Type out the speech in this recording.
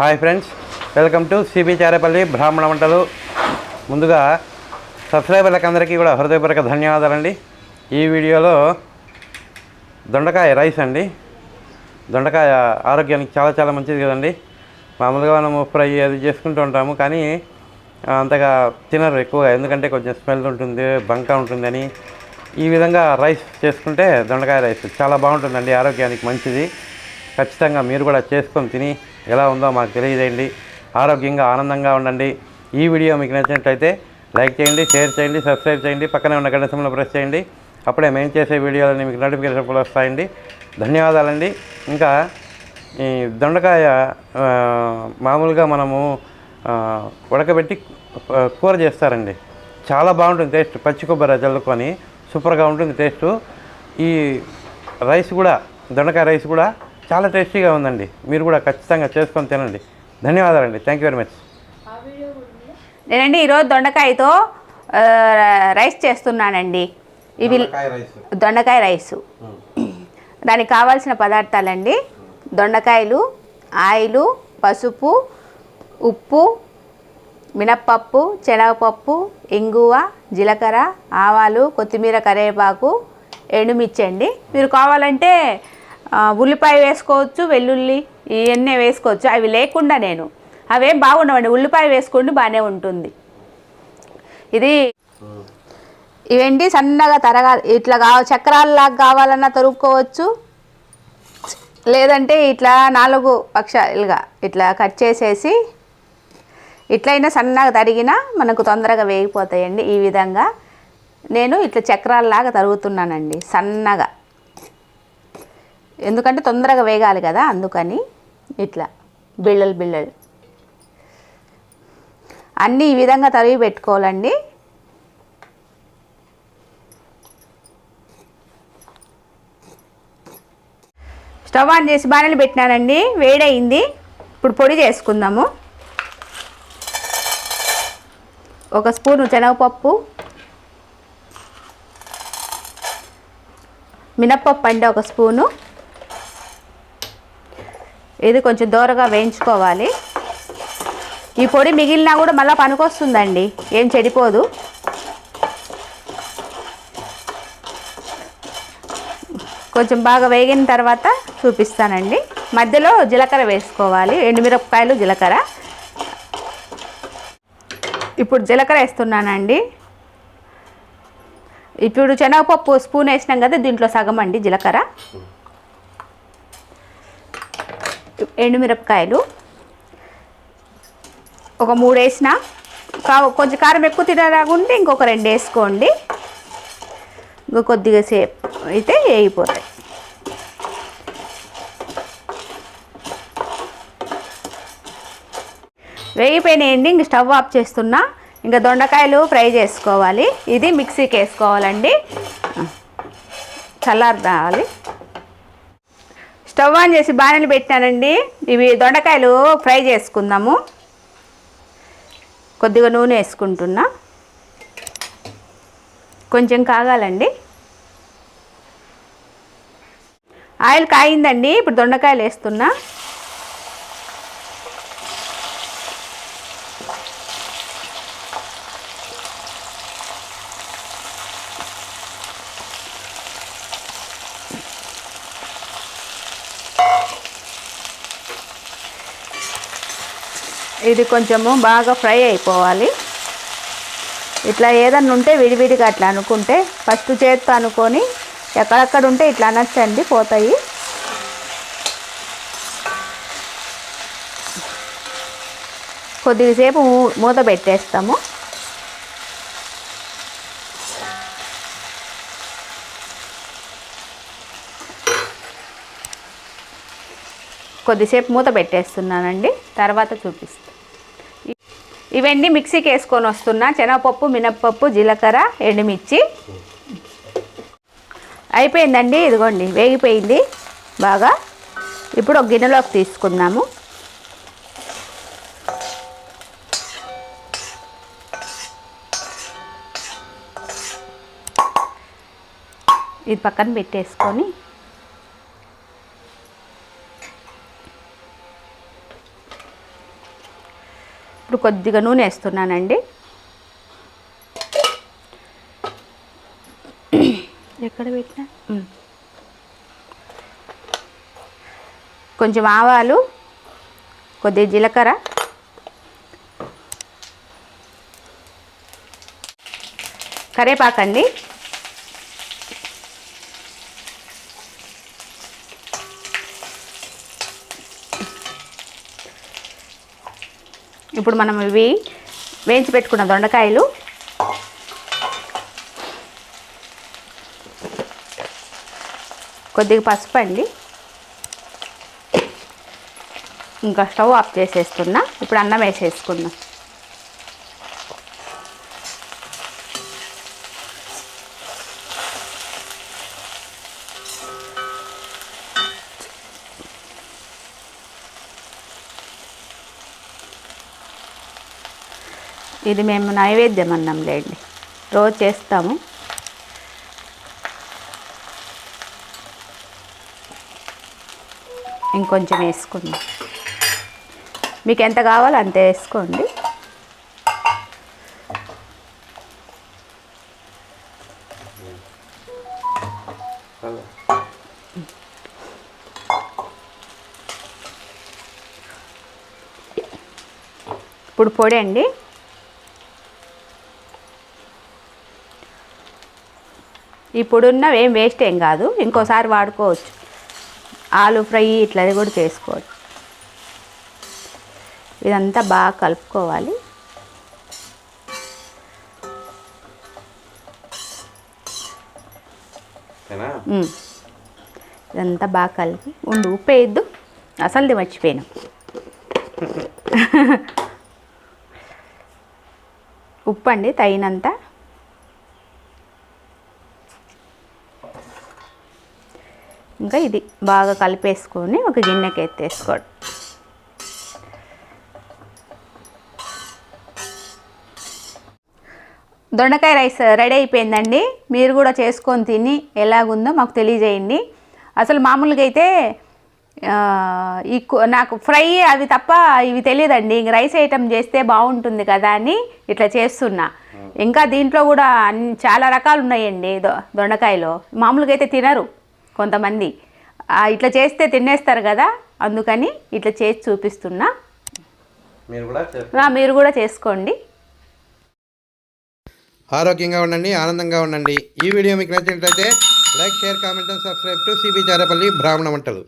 Hi friends welcome to CB Charepalli Brahmana Vantalu. ముందుగా సబ్స్క్రైబర్లకు అందరికీ కూడా హృదయపూర్వక ధన్యవాదాలండి. ఈ వీడియోలో దొండకాయ రైస్ అండి. దొండకాయ ఆరోగ్యానికి చాలా చాలా మంచిది కదండి. మామూలుగా మనము ఫ్రై అది చేసుకుంటూ ఉంటాము కానీ అంతగా తినరు ఎక్కువగా. ఎందుకంటే కొంచెం స్మెల్ ఉంటుంది బంక ఉంటుందని. ఈ విధంగా రైస్ చేసుకుంటే దొండకాయ రైస్ చాలా బాగుంటుందండి ఆరోగ్యానికి మంచిది. ఖచ్చితంగా మీరు కూడా చేసుకొని తిని ఎలా ఉందో మాకు తెలియజేయండి. ఆరోగ్యంగా ఆనందంగా ఉండండి. ఈ వీడియో మీకు నచ్చినట్లయితే లైక్ చేయండి షేర్ చేయండి సబ్స్క్రైబ్ చేయండి పక్కనే ఉన్న గంట ప్రెస్ చేయండి. అప్పుడే మేము చేసే వీడియోలని మీకు నోటిఫికేషన్ వస్తాయండి. ధన్యవాదాలండి. ఇంకా ఈ దొండకాయ మామూలుగా మనము ఉడకబెట్టి కూర చేస్తారండి. చాలా బాగుంటుంది టేస్ట్. పచ్చి కొబ్బరి చల్లుకొని సూపర్గా ఉంటుంది టేస్ట్. ఈ రైస్ కూడా దొండకాయ రైస్ కూడా చాలా టేస్టీగా ఉందండి. మీరు కూడా ఖచ్చితంగా చేసుకొని తినండి. ధన్యవాదాలండి. థ్యాంక్ యూ వెరీ మచ్ నేనండి ఈరోజు దొండకాయతో రైస్ చేస్తున్నానండి. ఇవి రైస్. దొండకాయ రైసు. దానికి కావాల్సిన పదార్థాలండి. దొండకాయలు ఆయిలు పసుపు ఉప్పు మినప్పప్పు శనగపప్పు ఇంగువ జీలకర్ర ఆవాలు కొత్తిమీర కరివేపాకు ఎండుమిర్చి అండి. మీరు కావాలంటే ఉల్లిపాయ వేసుకోవచ్చు వెల్లుల్లి ఇవన్నీ వేసుకోవచ్చు. అవి లేకుండా నేను అవేం బాగుండవండి. ఉల్లిపాయ వేసుకోండి బాగానే ఉంటుంది. ఇది ఇవేంటి? సన్నగా తరగా ఇట్లా కావ చక్రాలలాగా కావాలన్నా తరుక్కోవచ్చు. లేదంటే ఇట్లా నాలుగు పక్షాలుగా ఇట్లా కట్ చేసేసి ఇట్లయినా సన్నగా తరిగినా మనకు తొందరగా వేగిపోతాయండి ఈ విధంగా. నేను ఇట్లా చక్రాలలాగా తరుగుతున్నానండి సన్నగా. ఎందుకంటే తొందరగా వేగాలి కదా అందుకని ఇట్లా బిళ్ళలు బిళ్ళలు. అన్నీ ఈ విధంగా తరిగి పెట్టుకోవాలండి. స్టవ్ ఆన్ చేసి బాణలు పెట్టినానండి. వేడయింది. ఇప్పుడు పొడి చేసుకుందాము. ఒక స్పూను శనగపప్పు. మినప్పప్పు అండి ఒక స్పూను. ఇది కొంచెం దూరగా వేయించుకోవాలి. ఈ పొడి మిగిలినా కూడా మళ్ళీ పనికొస్తుందండి. ఏం చెడిపోదు. కొంచెం బాగా వేగిన తర్వాత చూపిస్తానండి. మధ్యలో జీలకర్ర వేసుకోవాలి. ఎండుమిరపకాయలు జీలకర్ర. ఇప్పుడు జీలకర్ర వేస్తున్నానండి. ఇప్పుడు శనగపప్పు స్పూన్ వేసినాం కదా దీంట్లో సగం అండి జీలకర్ర. ఎండుమిరపకాయలు. ఒక మూడు వేసిన కా కొంచెం కారం ఎక్కువ తినరాకుంటే ఇంకొక రెండు వేసుకోండి ఇంకో కొద్దిగా సేపు అయితే వేయిపోతాయి వేగిపోయినాయండి. ఇంక స్టవ్ ఆఫ్ చేస్తున్నా. ఇంకా దొండకాయలు ఫ్రై చేసుకోవాలి. ఇది మిక్సీకి వేసుకోవాలండి. చల్లారి రావాలి స్టవ్ ఆన్ చేసి బాణలు పెట్టానండి ఇవి దొండకాయలు ఫ్రై చేసుకుందాము. కొద్దిగా నూనె వేసుకుంటున్నా. కొంచెం కాగాలండి. ఆయిల్ కాయిందండి ఇప్పుడు దొండకాయలు వేస్తున్నా. ఇది కొంచెము బాగా ఫ్రై అయిపోవాలి. ఇట్లా ఏదన్నా ఉంటే విడివిడిగా అట్లా అనుకుంటే ఫస్ట్ చేత్తో అనుకొని ఎక్కడెక్కడ ఉంటే ఇట్లా అనొచ్చండి పోతాయి. కొద్దిసేపు మూత పెట్టేస్తాము. కొద్దిసేపు మూత పెట్టేస్తున్నానండి. తర్వాత చూపిస్తాను. ఇవన్నీ మిక్సీకి వేసుకొని వస్తున్నా. శనగపప్పు మినప్పప్పు జీలకర్ర ఎండుమిర్చి. అయిపోయిందండి. ఇదిగోండి వేగిపోయింది బాగా. ఇప్పుడు ఒక గిన్నెలోకి తీసుకుందాము. ఇది పక్కన పెట్టేసుకొని ఇప్పుడు కొద్దిగా నూనె వేస్తున్నానండి. ఎక్కడ పెట్టినా. కొంచెం ఆవాలు కొద్దిగా జీలకర్ర. కరేపాకండి ఇప్పుడు మనం ఇవి వేయించి పెట్టుకున్న దొండకాయలు. కొద్దిగా పసుపు అండి. ఇంకా స్టవ్ ఆఫ్ చేసేస్తున్నా. ఇప్పుడు అన్నం వేసేసుకుందాం. ఇది మేము నైవేద్యం అన్నం లేండి. రోజు చేస్తాము. ఇంకొంచెం వేసుకుందాం. మీకు ఎంత కావాలో అంతే వేసుకోండి. ఇప్పుడు పొడి అండి. ఉన్నవి ఏం వేస్ట్ ఏం కాదు. ఇంకోసారి వాడుకోవచ్చు. ఆలు ఫ్రై ఇట్లా కూడా చేసుకోవచ్చు. ఇదంతా బాగా కలుపుకోవాలి. ఇదంతా బాగా కలిపి ఉండు ఉప్పు వేయద్దు. అసలుది మర్చిపోయాను. ఉప్పు అండి తగినంత. ఇంకా ఇది బాగా కలిపేసుకొని ఒక గిన్నెకి ఎత్తేసుకోవడం దొండకాయ రైస్ రెడీ అయిపోయిందండి. మీరు కూడా చేసుకొని తిని ఎలాగుందో మాకు తెలియజేయండి. అసలు మామూలుగా అయితే ఈ నాకు ఫ్రై అవి తప్ప ఇవి తెలియదండి. ఇంక రైస్ ఐటమ్ చేస్తే బాగుంటుంది కదా అని ఇట్లా చేస్తున్నా. ఇంకా దీంట్లో కూడా అన్ని చాలా రకాలు ఉన్నాయండి దొ- దొండకాయలో. మామూలుగా అయితే తినరు. కొంతమంది. ఇట్లా చేస్తే తినేస్తారు కదా అందుకని ఇట్లా చేసి చూపిస్తున్నా. మీరు కూడా చేసుకోండి. ఆరోగ్యంగా ఉండండి ఆనందంగా ఉండండి. ఈ వీడియో మీకు నచ్చినట్లయితే like share comment and subscribe to CB Charapalli Brahmana Vantalu.